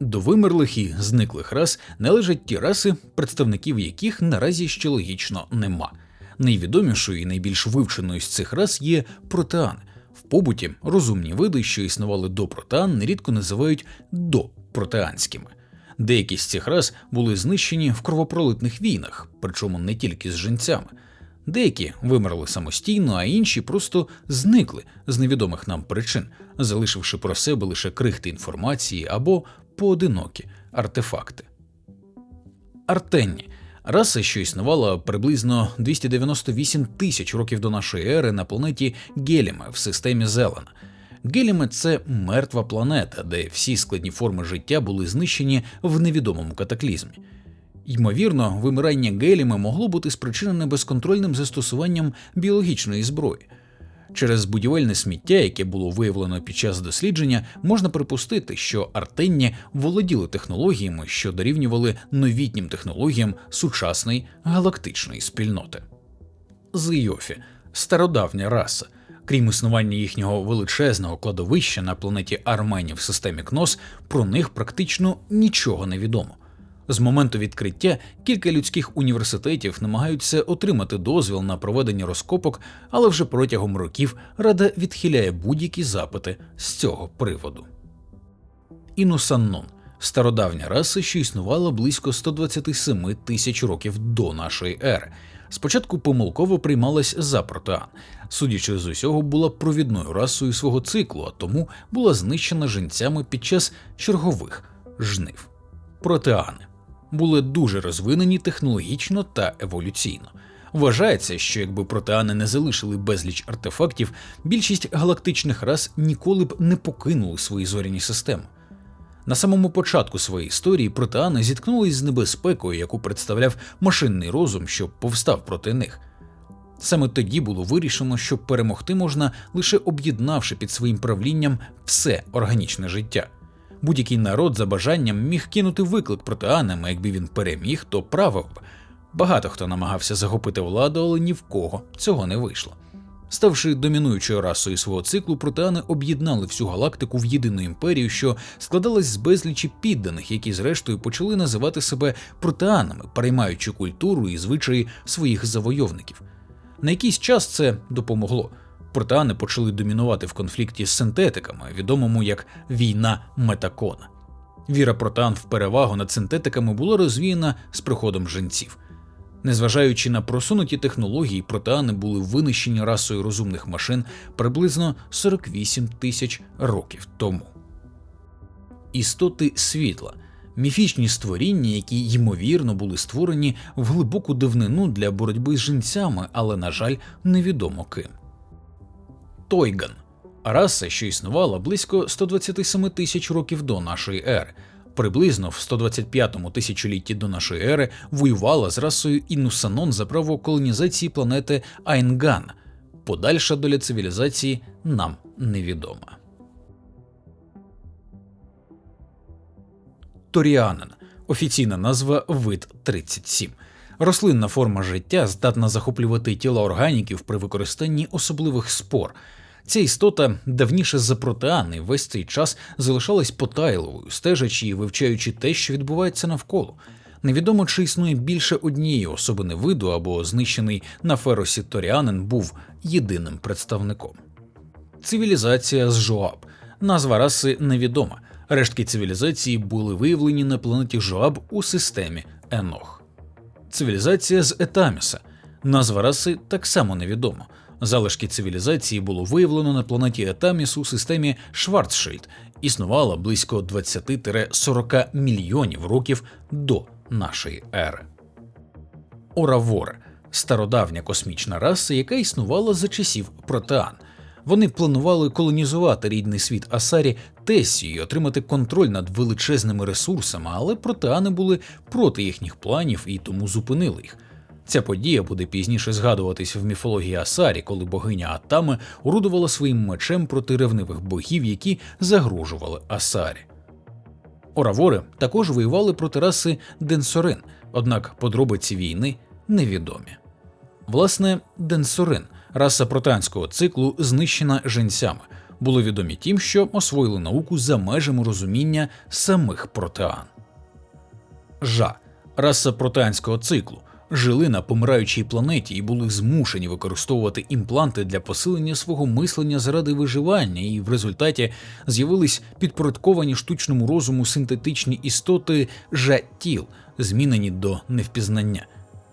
До вимерлих і зниклих рас належать ті раси, представників яких наразі ще логічно нема. Найвідомішою і найбільш вивченою з цих рас є протеани. В побуті розумні види, що існували до протеан, нерідко називають допротеанськими. Деякі з цих рас були знищені в кровопролитних війнах, причому не тільки з жінцями. Деякі вимерли самостійно, а інші просто зникли з невідомих нам причин, залишивши про себе лише крихти інформації або поодинокі артефакти. Артенні раса, що існувала приблизно 298 тисяч років до нашої ери на планеті Геліме в системі Зелена. Геліме це мертва планета, де всі складні форми життя були знищені в невідомому катаклізмі. Ймовірно, вимирання Геліме могло бути спричинене безконтрольним застосуванням біологічної зброї. Через будівельне сміття, яке було виявлено під час дослідження, можна припустити, що артенні володіли технологіями, що дорівнювали новітнім технологіям сучасної галактичної спільноти. Зйофі стародавня раса. Крім існування їхнього величезного кладовища на планеті Армені в системі Кнос, про них практично нічого не відомо. З моменту відкриття кілька людських університетів намагаються отримати дозвіл на проведення розкопок, але вже протягом років Рада відхиляє будь-які запити з цього приводу. Інусаннон стародавня раса, що існувала близько 127 тисяч років до нашої ери. Спочатку помилково приймалась за протеан, судячи з усього, була провідною расою свого циклу, а тому була знищена жінцями під час чергових жнив. Протеани були дуже розвинені технологічно та еволюційно. Вважається, що якби протеани не залишили безліч артефактів, більшість галактичних рас ніколи б не покинули свої зоряні системи. На самому початку своєї історії протеани зіткнулись з небезпекою, яку представляв машинний розум, що повстав проти них. Саме тоді було вирішено, що перемогти можна лише об'єднавши під своїм правлінням все органічне життя. Будь-який народ за бажанням міг кинути виклик протеанам, а якби він переміг, то правив б. Багато хто намагався захопити владу, але ні в кого цього не вийшло. Ставши домінуючою расою свого циклу, протеани об'єднали всю галактику в єдину імперію, що складалась з безлічі підданих, які зрештою почали називати себе протеанами, переймаючи культуру і звичаї своїх завойовників. На якийсь час це допомогло. Протеани почали домінувати в конфлікті з синтетиками, відомому як війна Метакона. Віра протеан в перевагу над синтетиками була розвіяна з приходом жінців. Незважаючи на просунуті технології, протеани були винищені расою розумних машин приблизно 48 тисяч років тому. Істоти світла міфічні створіння, які ймовірно були створені в глибоку давнину для боротьби з жінцями, але, на жаль, невідомо ким. Тойган раса, що існувала близько 127 тисяч років до нашої ери. Приблизно в 125-му тисячолітті до нашої ери воювала з расою Інусанон за право колонізації планети Айнган. Подальша доля цивілізації нам невідома. Торіанин офіційна назва вид 37. Рослинна форма життя здатна захоплювати тіла органіків при використанні особливих спор. Ця істота давніше за протеани весь цей час залишалась потайливою, стежачи і вивчаючи те, що відбувається навколо. Невідомо, чи існує більше однієї особини виду або знищений на феросі Торіанин був єдиним представником. Цивілізація з Жоаб. Назва раси невідома. Рештки цивілізації були виявлені на планеті Жоаб у системі Енох. Цивілізація з Етаміса. Назва раси так само невідома. Залишки цивілізації було виявлено на планеті Етаміс у системі Шварцшильд, існувала близько 20-40 мільйонів років до нашої ери. Оравори стародавня космічна раса, яка існувала за часів протеан. Вони планували колонізувати рідний світ Асарі Тесі і отримати контроль над величезними ресурсами, але протеани були проти їхніх планів і тому зупинили їх. Ця подія буде пізніше згадуватись в міфології Асарі, коли богиня Атами орудувала своїм мечем проти ревнивих богів, які загрожували Асарі. Оравори також воювали проти раси Денсорин, однак подробиці війни невідомі. Власне, Денсорин, раса протанського циклу, знищена женцями. були відомі тим, що освоїли науку за межами розуміння самих протеан. Жа раса протеанського циклу жили на помираючій планеті і були змушені використовувати імпланти для посилення свого мислення заради виживання, і в результаті з'явились підпорядковані штучному розуму синтетичні істоти жа-тіл, змінені до невпізнання.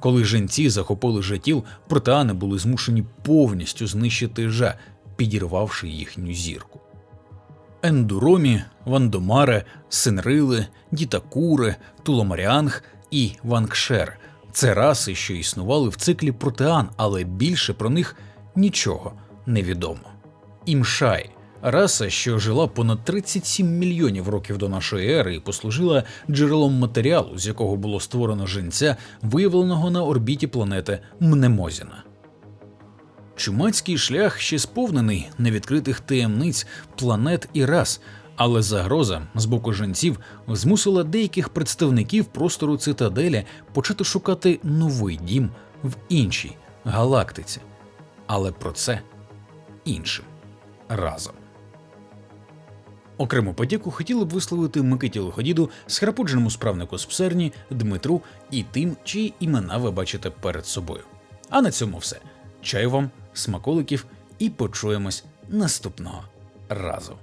Коли женці захопили жа-тіл, протеани були змушені повністю знищити жа, підірвавши їхню зірку. Ендуромі, Вандомаре, Синрили, Дітакури, Туломаріанг і Вангшер це раси, що існували в циклі протеан, але більше про них нічого не відомо. Імшай раса, що жила понад 37 мільйонів років до нашої ери і послужила джерелом матеріалу, з якого було створено женця, виявленого на орбіті планети Мнемозіна. Чумацький шлях ще сповнений невідкритих таємниць, планет і рас, але загроза з боку жінців змусила деяких представників простору цитаделі почати шукати новий дім в іншій галактиці. Але про це іншим разом. Окрему подяку хотіли б висловити Микиті Лиходіду, схрапудженому справнику з псерні, Дмитру і тим, чиї імена ви бачите перед собою. А на цьому все. Чаю вам, смаколиків і почуємось наступного разу.